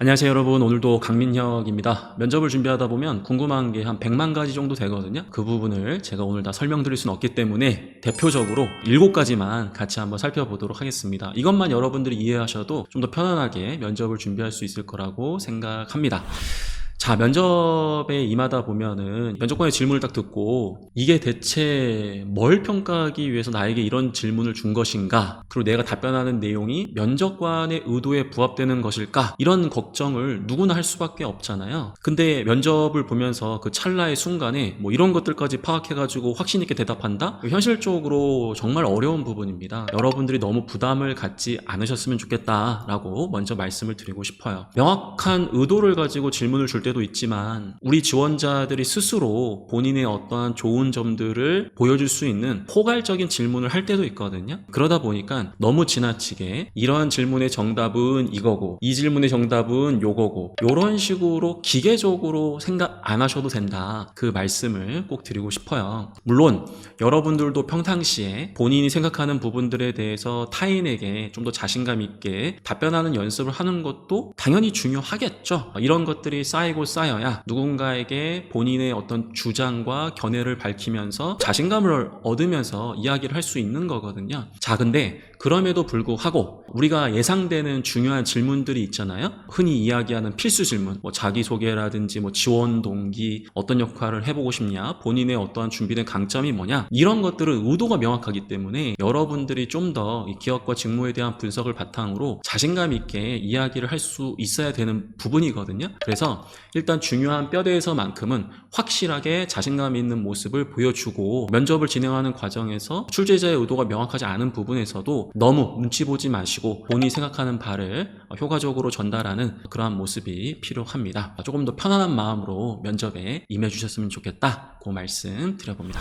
안녕하세요 여러분. 오늘도 강민혁입니다. 면접을 준비하다 보면 궁금한 게 한 100만 가지 정도 되거든요. 그 부분을 제가 오늘 다 설명드릴 수는 없기 때문에 대표적으로 7가지만 같이 한번 살펴보도록 하겠습니다. 이것만 여러분들이 이해하셔도 좀 더 편안하게 면접을 준비할 수 있을 거라고 생각합니다 자, 면접에 임하다 보면은 면접관의 질문을 딱 듣고 이게 대체 뭘 평가하기 위해서 나에게 이런 질문을 준 것인가? 그리고 내가 답변하는 내용이 면접관의 의도에 부합되는 것일까? 이런 걱정을 누구나 할 수밖에 없잖아요. 근데 면접을 보면서 그 찰나의 순간에 뭐 이런 것들까지 파악해가지고 확신 있게 대답한다? 현실적으로 정말 어려운 부분입니다. 여러분들이 너무 부담을 갖지 않으셨으면 좋겠다라고 먼저 말씀을 드리고 싶어요. 명확한 의도를 가지고 질문을 줄때 도 있지만 우리 지원자들이 스스로 본인의 어떠한 좋은 점들을 보여줄 수 있는 포괄적인 질문을 할 때도 있거든요. 그러다 보니까 너무 지나치게 이러한 질문의 정답은 이거고 이 질문의 정답은 요거고 이런 식으로 기계적으로 생각 안 하셔도 된다. 그 말씀을 꼭 드리고 싶어요. 물론 여러분들도 평상시에 본인이 생각하는 부분들에 대해서 타인에게 좀 더 자신감 있게 답변하는 연습을 하는 것도 당연히 중요하겠죠. 이런 것들이 쌓이고 쌓여야 누군가에게 본인의 어떤 주장과 견해를 밝히면서 자신감을 얻으면서 이야기를 할 수 있는 거거든요. 자, 근데 그럼에도 불구하고 우리가 예상되는 중요한 질문들이 있잖아요. 흔히 이야기하는 필수 질문, 뭐 자기소개라든지 뭐 지원 동기, 어떤 역할을 해보고 싶냐, 본인의 어떠한 준비된 강점이 뭐냐, 이런 것들은 의도가 명확하기 때문에 여러분들이 좀 더 기업과 직무에 대한 분석을 바탕으로 자신감 있게 이야기를 할 수 있어야 되는 부분이거든요. 그래서 일단 중요한 뼈대에서만큼은 확실하게 자신감 있는 모습을 보여주고 면접을 진행하는 과정에서 출제자의 의도가 명확하지 않은 부분에서도 너무 눈치 보지 마시고 본인이 생각하는 바를 효과적으로 전달하는 그러한 모습이 필요합니다. 조금 더 편안한 마음으로 면접에 임해 주셨으면 좋겠다. 그 말씀 드려봅니다.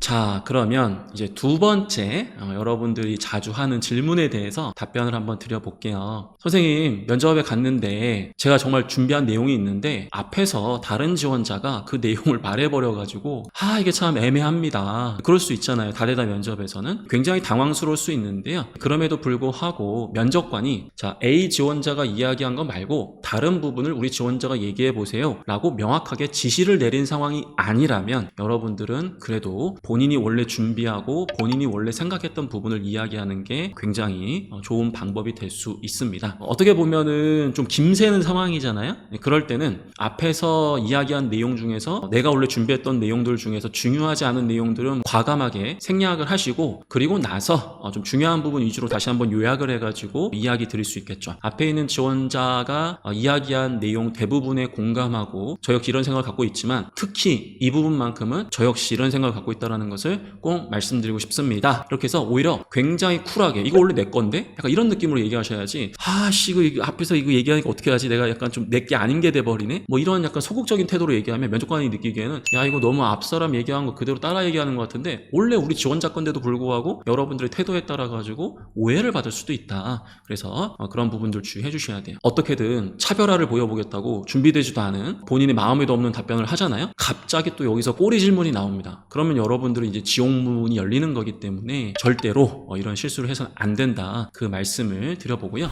자, 그러면 이제 두 번째 어, 여러분들이 자주 하는 질문에 대해서 답변을 한번 드려볼게요. 선생님, 면접에 갔는데 제가 정말 준비한 내용이 있는데 앞에서 다른 지원자가 그 내용을 말해버려가지고 아, 이게 참 애매합니다. 그럴 수 있잖아요. 다대다 면접에서는 굉장히 당황스러울 수 있는데요. 그럼에도 불구하고 면접관이 자, A 지원자가 이야기한 거 말고 다른 부분을 우리 지원자가 얘기해 보세요. 라고 명확하게 지시를 내린 상황이 아니라면 여러분들은 그래도 본인이 원래 준비하고 본인이 원래 생각했던 부분을 이야기하는 게 굉장히 어, 좋은 방법이 될 수 있습니다. 어떻게 보면은 좀 김새는 상황이잖아요. 네, 그럴 때는 앞에서 이야기한 내용 중에서 내가 원래 준비했던 내용들 중에서 중요하지 않은 내용들은 과감하게 생략을 하시고 그리고 나서 어, 좀 중요한 부분 위주로 다시 한번 요약을 해가지고 이야기 드릴 수 있겠죠. 앞에 있는 지원자가 어, 이야기한 내용 대부분에 공감하고 저 역시 이런 생각을 갖고 있지만 특히 이 부분만큼은 저 역시 이런 생각을 갖고 있다는 것을 꼭 말씀드리고 싶습니다. 이렇게 해서 오히려 굉장히 쿨하게 이거 원래 내 건데 약간 이런 느낌으로 얘기하셔야지 아씨 이거, 앞에서 이거 얘기하니까 어떻게 하지 내가 약간 좀 내 게 아닌 게 돼버리네 뭐 이런 약간 소극적인 태도로 얘기하면 면접관이 느끼기에는 야 이거 너무 앞 사람 얘기한 거 그대로 따라 얘기하는 것 같은데 원래 우리 지원자 건데도 불구하고 여러분들의 태도에 따라 가지고 오해를 받을 수도 있다. 그래서 어, 그런 부분들 주의해 주셔야 돼요. 어떻게든 차별화를 보여보겠다고 준비되지도 않은 본인의 마음에도 없는 답변을 하잖아요. 갑자기 또 여기서 꼬리 질문이 나옵니다. 그러면 여러분 들은 이제 지옥문이 열리는 거기 때문에 절대로 어, 이런 실수를 해서는 안 된다. 그 말씀을 드려보고요.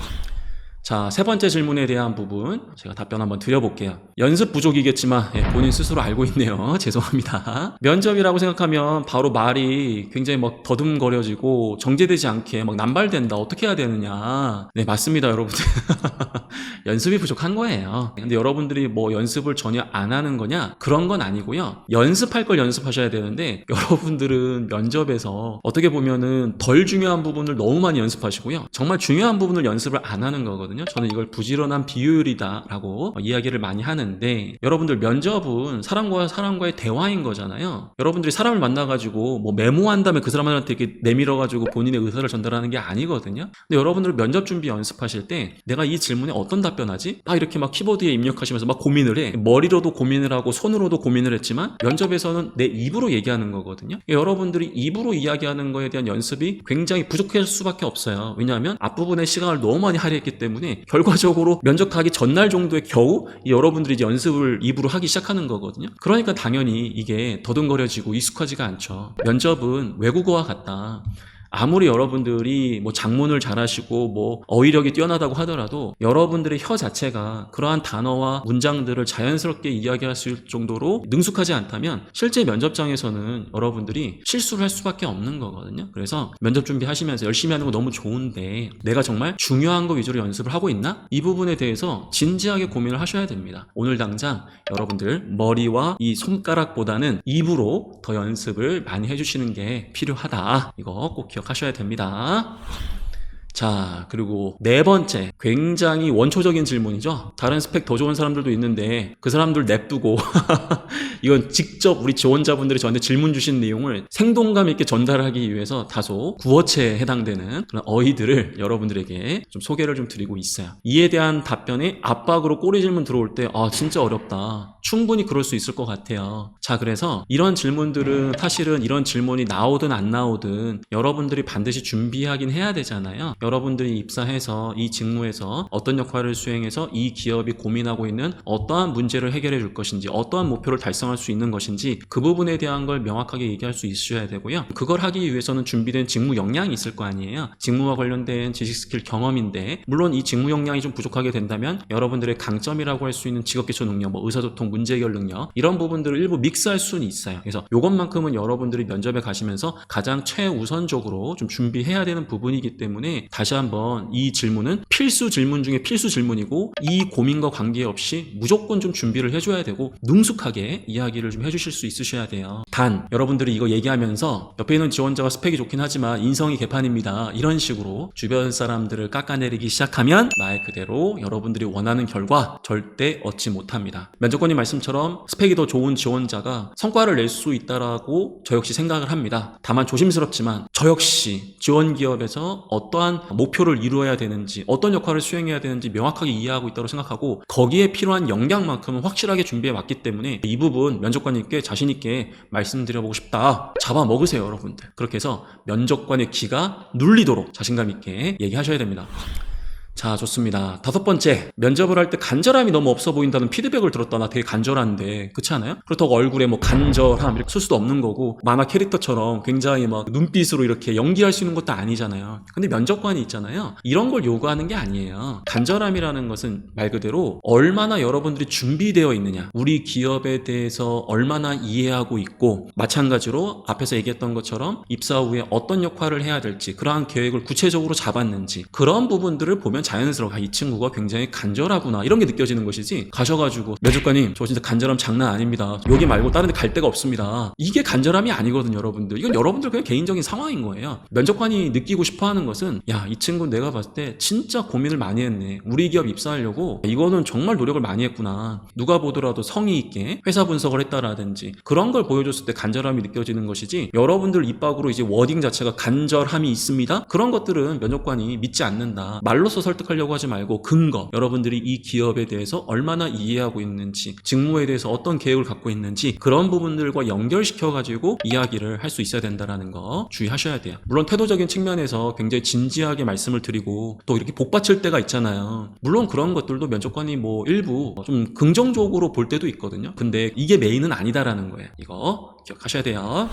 자, 세 번째 질문에 대한 부분 제가 답변 한번 드려볼게요. 연습 부족이겠지만 예, 본인 스스로 알고 있네요. 죄송합니다. 면접이라고 생각하면 바로 말이 굉장히 막 더듬거려지고 정제되지 않게 막 남발된다. 어떻게 해야 되느냐. 네, 맞습니다, 여러분들. 연습이 부족한 거예요. 근데 여러분들이 뭐 연습을 전혀 안 하는 거냐? 그런 건 아니고요. 연습할 걸 연습하셔야 되는데 여러분들은 면접에서 어떻게 보면은 덜 중요한 부분을 너무 많이 연습하시고요. 정말 중요한 부분을 연습을 안 하는 거거든요. 저는 이걸 부지런한 비효율이다 라고 이야기를 많이 하는데 여러분들 면접은 사람과 사람과의 대화인 거잖아요. 여러분들이 사람을 만나가지고 뭐 메모한 다음에 그 사람한테 이렇게 내밀어가지고 본인의 의사를 전달하는 게 아니거든요. 근데 여러분들 면접 준비 연습하실 때 내가 이 질문에 어떤 답변하지? 막 이렇게 막 키보드에 입력하시면서 막 고민을 해. 머리로도 고민을 하고 손으로도 고민을 했지만 면접에서는 내 입으로 얘기하는 거거든요. 여러분들이 입으로 이야기하는 거에 대한 연습이 굉장히 부족할 수밖에 없어요. 왜냐하면 앞부분에 시간을 너무 많이 할애했기 때문에 결과적으로 면접 가기 전날 정도에 겨우 이 여러분들이 이제 연습을 입으로 하기 시작하는 거거든요. 그러니까 당연히 이게 더듬거려지고 익숙하지가 않죠. 면접은 외국어와 같다. 아무리 여러분들이 뭐 작문을 잘하시고 뭐 어휘력이 뛰어나다고 하더라도 여러분들의 혀 자체가 그러한 단어와 문장들을 자연스럽게 이야기할 수 있을 정도로 능숙하지 않다면 실제 면접장에서는 여러분들이 실수를 할 수밖에 없는 거거든요. 그래서 면접 준비하시면서 열심히 하는 거 너무 좋은데 내가 정말 중요한 거 위주로 연습을 하고 있나? 이 부분에 대해서 진지하게 고민을 하셔야 됩니다. 오늘 당장 여러분들 머리와 이 손가락보다는 입으로 더 연습을 많이 해주시는 게 필요하다. 이거 꼭 기억 하셔야 됩니다. 자, 그리고 네 번째. 굉장히 원초적인 질문이죠. 다른 스펙 더 좋은 사람들도 있는데 그 사람들 냅두고 이건 직접 우리 지원자분들이 저한테 질문 주신 내용을 생동감 있게 전달하기 위해서 다소 구어체에 해당되는 그런 어휘들을 여러분들에게 좀 소개를 좀 드리고 있어요. 이에 대한 답변이 압박으로 꼬리 질문 들어올 때, 아, 진짜 어렵다. 충분히 그럴 수 있을 것 같아요. 자, 그래서 이런 질문들은 사실은 이런 질문이 나오든 안 나오든 여러분들이 반드시 준비하긴 해야 되잖아요. 여러분들이 입사해서 이 직무에서 어떤 역할을 수행해서 이 기업이 고민하고 있는 어떠한 문제를 해결해 줄 것인지 어떠한 목표를 달성할 수 있는 것인지 그 부분에 대한 걸 명확하게 얘기할 수 있으셔야 되고요. 그걸 하기 위해서는 준비된 직무 역량이 있을 거 아니에요. 직무와 관련된 지식 스킬 경험인데 물론 이 직무 역량이 좀 부족하게 된다면 여러분들의 강점이라고 할 수 있는 직업 기초 능력, 뭐 의사소통, 문제 해결 능력 이런 부분들을 일부 믹스할 수는 있어요. 그래서 이것만큼은 여러분들이 면접에 가시면서 가장 최우선적으로 좀 준비해야 되는 부분이기 때문에 다시 한번 이 질문은 필수 질문 중에 필수 질문이고 이 고민과 관계없이 무조건 좀 준비를 해줘야 되고 능숙하게 이야기를 좀 해주실 수 있으셔야 돼요. 단 여러분들이 이거 얘기하면서 옆에 있는 지원자가 스펙이 좋긴 하지만 인성이 개판입니다. 이런 식으로 주변 사람들을 깎아내리기 시작하면 말 그대로 여러분들이 원하는 결과 절대 얻지 못합니다. 면접관님 말씀처럼 스펙이 더 좋은 지원자가 성과를 낼 수 있다라고 저 역시 생각을 합니다. 다만 조심스럽지만 저 역시 지원 기업에서 어떠한 목표를 이루어야 되는지 어떤 역할을 수행해야 되는지 명확하게 이해하고 있다고 생각하고 거기에 필요한 역량만큼은 확실하게 준비해 왔기 때문에 이 부분 면접관님께 자신 있게 말씀드려보고 싶다. 잡아 먹으세요, 여러분들. 그렇게 해서 면접관의 기가 눌리도록 자신감 있게 얘기하셔야 됩니다. 자, 좋습니다. 다섯 번째, 면접을 할 때 간절함이 너무 없어 보인다는 피드백을 들었다. 나 되게 간절한데, 그렇지 않아요? 그렇다고 얼굴에 뭐 간절함 이렇게 쓸 수도 없는 거고, 만화 캐릭터처럼 굉장히 막 눈빛으로 이렇게 연기할 수 있는 것도 아니잖아요. 근데 면접관이 있잖아요. 이런 걸 요구하는 게 아니에요. 간절함이라는 것은 말 그대로 얼마나 여러분들이 준비되어 있느냐, 우리 기업에 대해서 얼마나 이해하고 있고, 마찬가지로 앞에서 얘기했던 것처럼 입사 후에 어떤 역할을 해야 될지, 그러한 계획을 구체적으로 잡았는지, 그런 부분들을 보면 자연스러워. 아, 이 친구가 굉장히 간절하구나. 이런 게 느껴지는 것이지. 가셔가지고 면접관님 저 진짜 간절함 장난 아닙니다. 여기 말고 다른 데 갈 데가 없습니다. 이게 간절함이 아니거든요 여러분들. 이건 여러분들 그냥 개인적인 상황인 거예요. 면접관이 느끼고 싶어 하는 것은 야 이 친구 내가 봤을 때 진짜 고민을 많이 했네. 우리 기업 입사하려고. 이거는 정말 노력을 많이 했구나. 누가 보더라도 성의 있게 회사 분석을 했다라든지 그런 걸 보여줬을 때 간절함이 느껴지는 것이지 여러분들 입 밖으로 이제 워딩 자체가 간절함이 있습니다. 그런 것들은 면접관이 믿지 않는다. 말로써 설 득하려고 하지 말고 근거 여러분들이 이 기업에 대해서 얼마나 이해하고 있는지 직무에 대해서 어떤 계획을 갖고 있는지 그런 부분들과 연결시켜 가지고 이야기를 할 수 있어야 된다라는 거 주의하셔야 돼요. 물론 태도적인 측면에서 굉장히 진지하게 말씀을 드리고 또 이렇게 복받칠 때가 있잖아요. 물론 그런 것들도 면접관이 뭐 일부 좀 긍정적으로 볼 때도 있거든요. 근데 이게 메인은 아니다라는 거예요. 이거 기억하셔야 돼요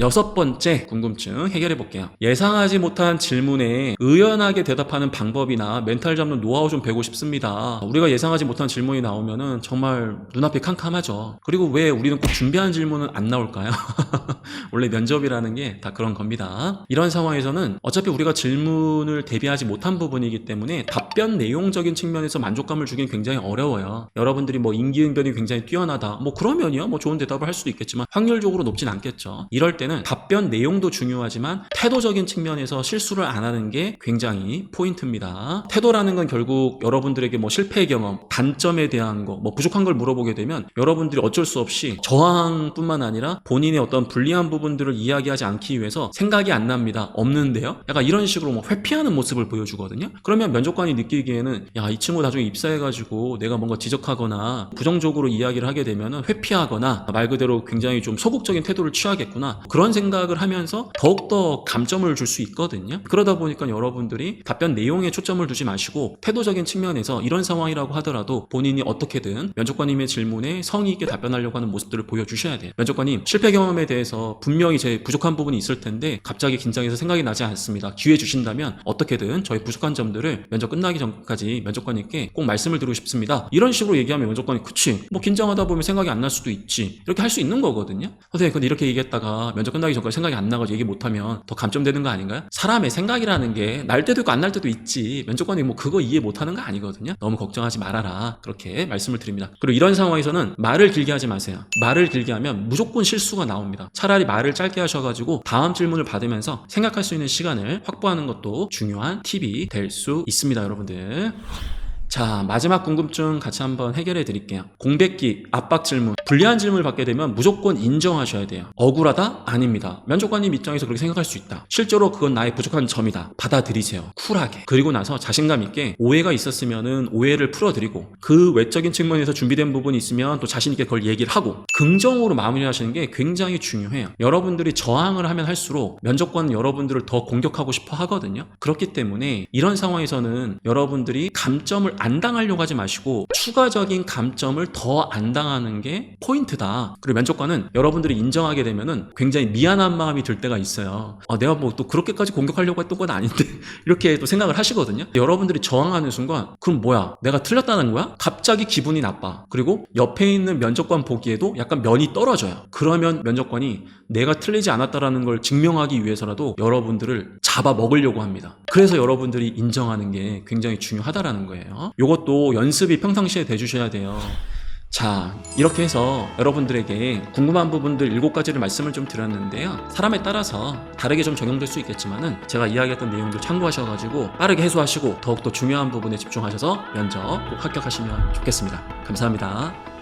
여섯 번째 궁금증 해결해 볼게요. 예상하지 못한 질문에 의연하게 대답하는 방법이나 멘탈 잡는 노하우 좀 배우고 싶습니다. 우리가 예상하지 못한 질문이 나오면은 정말 눈앞이 캄캄하죠. 그리고 왜 우리는 꼭 준비한 질문은 안 나올까요? 원래 면접이라는 게 다 그런 겁니다. 이런 상황에서는 어차피 우리가 질문을 대비하지 못한 부분이기 때문에 답변 내용적인 측면에서 만족감을 주긴 굉장히 어려워요. 여러분들이 뭐 인기응변이 굉장히 뛰어나다. 뭐 그러면요. 뭐 좋은 대답을 할 수도 있겠지만 확률적으로 높진 않겠죠. 이럴 때는 답변 내용도 중요하지만 태도적인 측면에서 실수를 안 하는 게 굉장히 포인트입니다. 태도라는 건 결국 여러분들에게 뭐 실패 경험, 단점에 대한 거, 뭐 부족한 걸 물어보게 되면 여러분들이 어쩔 수 없이 저항뿐만 아니라 본인의 어떤 불리한 부분들을 이야기하지 않기 위해서 생각이 안 납니다. 없는데요? 약간 이런 식으로 뭐 회피하는 모습을 보여주거든요. 그러면 면접관이 느끼기에는 야, 이 친구 나중에 입사해가지고 내가 뭔가 지적하거나 부정적으로 이야기를 하게 되면 회피하거나 말 그대로 굉장히 좀 소극 소극적인 태도를 취하겠구나. 그런 생각을 하면서 더욱더 감점을 줄 수 있거든요. 그러다 보니까 여러분들이 답변 내용에 초점을 두지 마시고 태도적인 측면에서 이런 상황이라고 하더라도 본인이 어떻게든 면접관님의 질문에 성의 있게 답변하려고 하는 모습들을 보여주셔야 돼요. 면접관님 실패 경험에 대해서 분명히 제 부족한 부분이 있을 텐데 갑자기 긴장해서 생각이 나지 않습니다. 기회 주신다면 어떻게든 저희 부족한 점들을 면접 끝나기 전까지 면접관님께 꼭 말씀을 드리고 싶습니다. 이런 식으로 얘기하면 면접관이 그치 뭐 긴장하다 보면 생각이 안 날 수도 있지 이렇게 할 수 있는 거거든요 선생님 근데 이렇게 얘기했다가 면접 끝나기 전까지 생각이 안 나가지고 얘기 못하면 더 감점되는 거 아닌가요? 사람의 생각이라는 게 날 때도 있고 안 날 때도 있지. 면접관이 뭐 그거 이해 못하는 거 아니거든요? 너무 걱정하지 말아라. 그렇게 말씀을 드립니다. 그리고 이런 상황에서는 말을 길게 하지 마세요. 말을 길게 하면 무조건 실수가 나옵니다. 차라리 말을 짧게 하셔가지고 다음 질문을 받으면서 생각할 수 있는 시간을 확보하는 것도 중요한 팁이 될 수 있습니다 여러분들 자, 마지막 궁금증 같이 한번 해결해 드릴게요. 공백기, 압박 질문, 불리한 질문을 받게 되면 무조건 인정하셔야 돼요. 억울하다? 아닙니다. 면접관님 입장에서 그렇게 생각할 수 있다. 실제로 그건 나의 부족한 점이다. 받아들이세요. 쿨하게. 그리고 나서 자신감 있게 오해가 있었으면은 오해를 풀어드리고 그 외적인 측면에서 준비된 부분이 있으면 또 자신 있게 그걸 얘기를 하고 긍정으로 마무리하시는 게 굉장히 중요해요. 여러분들이 저항을 하면 할수록 면접관은 여러분들을 더 공격하고 싶어 하거든요. 그렇기 때문에 이런 상황에서는 여러분들이 감점을 안 당하려고 하지 마시고 추가적인 감점을 더 안 당하는 게 포인트다. 그리고 면접관은 여러분들이 인정하게 되면은 굉장히 미안한 마음이 들 때가 있어요. 아, 내가 뭐 또 그렇게까지 공격하려고 했던 건 아닌데 이렇게 또 생각을 하시거든요. 여러분들이 저항하는 순간 그럼 뭐야? 내가 틀렸다는 거야? 갑자기 기분이 나빠. 그리고 옆에 있는 면접관 보기에도 약간 면이 떨어져요. 그러면 면접관이 내가 틀리지 않았다라는 걸 증명하기 위해서라도 여러분들을 잡아 먹으려고 합니다. 그래서 여러분들이 인정하는 게 굉장히 중요하다라는 거예요. 이것도 연습이 평상시에 돼주셔야 돼요. 자, 이렇게 해서 여러분들에게 궁금한 부분들 일곱 가지를 말씀을 좀 드렸는데요. 사람에 따라서 다르게 좀 적용될 수 있겠지만은 제가 이야기했던 내용들 참고하셔가지고 빠르게 해소하시고 더욱더 중요한 부분에 집중하셔서 면접 꼭 합격하시면 좋겠습니다. 감사합니다.